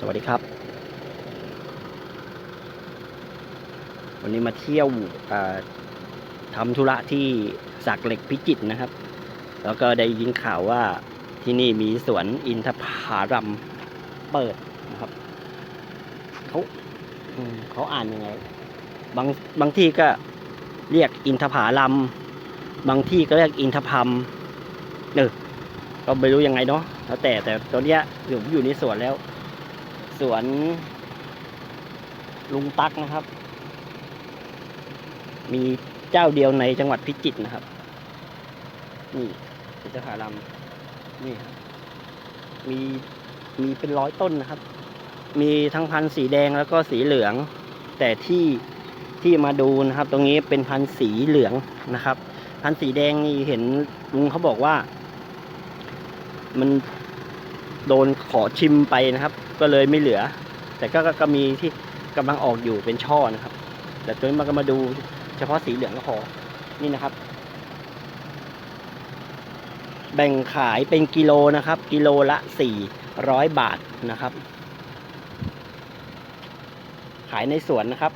สวัสดีครับ วันนี้มาเที่ยวทำธุระที่สักเหล็กพิจิตรนะครับ แล้วก็ได้ยินข่าวว่าที่นี่มีสวนอินทผารัมเปิดนะครับเขาเขาอ่านยังไง บางบางที่ก็เรียกอินทผารัมบางที่ก็เรียกอินทพัมเออก็ไม่รู้ยังไงเนาะแล้วแต่แต่ตอนเนี้ยอยู่อยู่ในสวนแล้ว สวน ลุงตักนะครับ มีเจ้าเดียวในจังหวัดพิจิตรนะครับ นี่อินทผลัมนี่ครับมีมีเป็นร้อยต้นนะครับ มีทั้งพันธุ์สีแดงแล้วก็สีเหลือง แต่ที่ที่มาดูนะครับ ตรงนี้เป็นพันธุ์สีเหลืองนะครับ พันธุ์สีแดงนี่เห็นลุงเขาบอกว่า มัน โดนขอชิมไปนะครับ ก็เลยไม่เหลือ แต่ก็ก็มีที่กำลังออกอยู่เป็นช่อนะครับ แต่ตัวนี้มันก็มาดูเฉพาะสีเหลืองก็พอนี่นะครับ แบ่งขายเป็นกิโลนะครับ กิโลละสี่ร้อยบาทนะครับ ขายในสวนนะครับ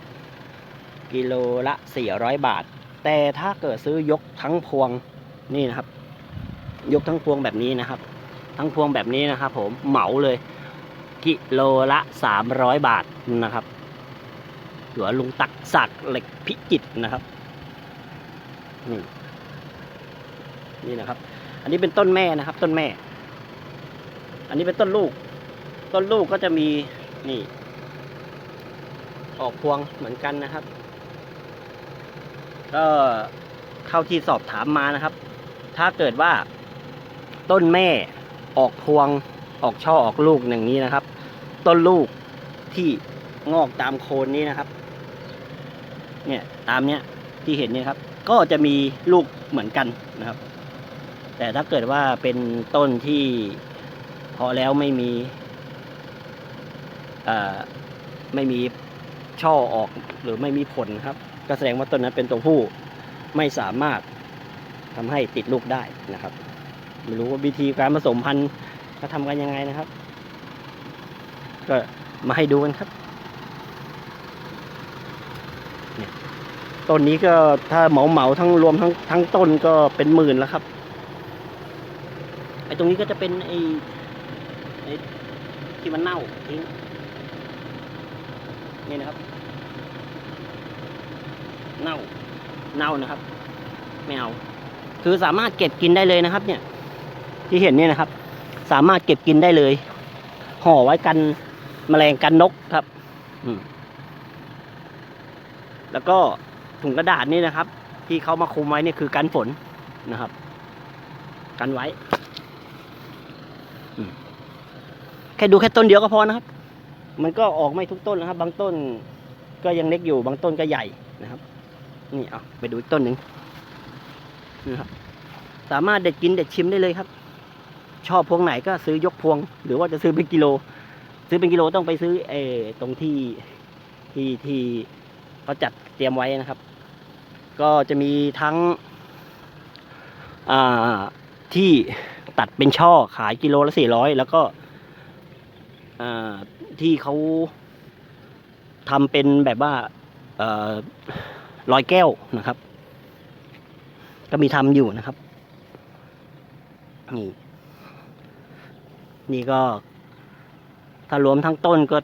กิโลละสี่ร้อยบาท แต่ถ้าเกิดซื้อยกทั้งพวงนี่นะครับ ยกทั้งพวงแบบนี้นะครับ ทั้งพวงแบบนี้นะครับผมเหมาเลย กิโลละสามร้อยบาทนะครับหลวลุงตักสักเหล็กพิจิตนะครับนี่นี่นะครับ อันนี้เป็นต้นแม่นะครับ ต้นแม่ อันนี้เป็นต้นลูก ต้นลูกก็จะมีนี่ ออกพวงเหมือนกันนะครับ ก็เท่าที่สอบถามมานะครับ ถ้าเกิดว่าต้นแม่ ออกพวงออกช่อออกลูกอย่างนี้นะครับ ต้นลูกที่งอกตามโคนนี้นะครับ เนี่ยตามเนี้ยที่เห็นเนี่ยครับ ก็จะมีลูกเหมือนกันนะครับ แต่ถ้าเกิดว่าเป็นต้นที่เพาะแล้วไม่มีไม่มีช่อออกหรือไม่มีผลครับ ก็แสดงว่าต้นนั้นเป็นตัวผู้ไม่สามารถทำให้ติดลูกได้นะครับ ไม่รู้ว่าวิธีการผสมพันธุ์เขาทำกันยังไงนะครับ ก็มาให้ดูกันครับต้นนี้ก็ถ้าเหมาเหมาทั้งรวมทั้งทั้งต้นก็เป็นหมื่นแล้วครับไอ้ตรงนี้ก็จะเป็นไอ้ไอ้ที่มันเน่าทิ้งนี่นะครับ เน่าเน่านะครับไม่เอาคือสามารถเก็บกินได้เลยนะครับ เนี่ย ที่เห็นเนี่ยนะครับ สามารถเก็บกินได้เลย ห่อไว้กันแมลงกันนกครับแล้วก็ถุงกระดาษนี่นะครับ ที่เขามาคุมไว้เนี่ยคือกันฝนนะครับ กันไว้แค่ดูแค่ต้นเดียวก็พอนะครับ มันก็ออกไม่ทุกต้นนะครับ บางต้นก็ยังเล็กอยู่ บางต้นก็ใหญ่นะครับ นี่เอาไปดูอีกต้นหนึ่งนะครับ สามารถเด็ดกินเด็ดชิมได้เลยครับ ชอบพวงไหนก็ซื้อยกพวง หรือว่าจะซื้อเป็นกิโล ซื้อเป็นกิโลต้องไปซื้อเอตรงที่ที่ที่เขาจัดเตรียมไว้นะครับ ก็จะมีทั้งอ่าที่ตัดเป็นช่อขายกิโลละสี่ร้อยแล้วก็อที่เขาทำเป็นแบบว่าเอ่อร้อยแก้วนะครับ ก็มีทำอยู่นะครับนี่ นี่ก็ ถ้ารวมทั้งต้นก็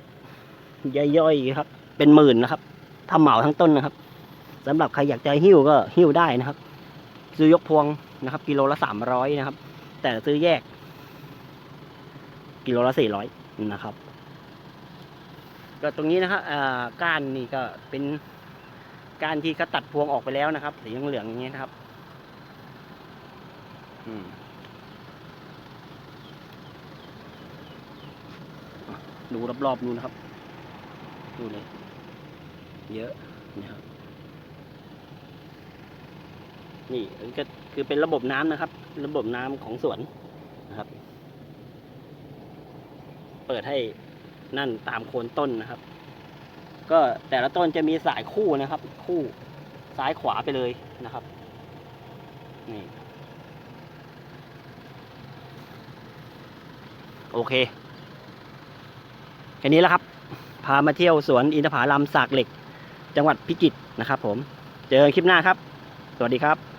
ย่อยๆครับ เป็นหมื่นนะครับถ้าเหมาทั้งต้นนะครับสำหรับใครอยากจะหิ้วก็หิ้วได้นะครับ ซื้อยกพวงนะครับ กิโลละสามร้อยนะครับ แต่ซื้อแยก กิโลละสี่ร้อยนะครับ ก็ตรงนี้นะครับก้านนี่ก็เป็นก้านที่เขาตัดพวงออกไปแล้วนะครับสีเหลืองๆอย่างเงี้นะครับ อืม ดูรอบๆดูนะครับ ดูเลย เยอะนะครับ นี่ก็คือเป็นระบบน้ำนะครับ ระบบน้ำของสวนนะครับ เปิดให้นั่นตามโคนต้นนะครับ ก็แต่ละต้นจะมีสายคู่นะครับ คู่ซ้ายขวาไปเลยนะครับ นี่ โอเค แค่นี้แล้วครับ พามาเที่ยวสวนอินทผลัมสากเหล็ก จังหวัดพิจิตรนะครับผม เจอกันคลิปหน้าครับ สวัสดีครับ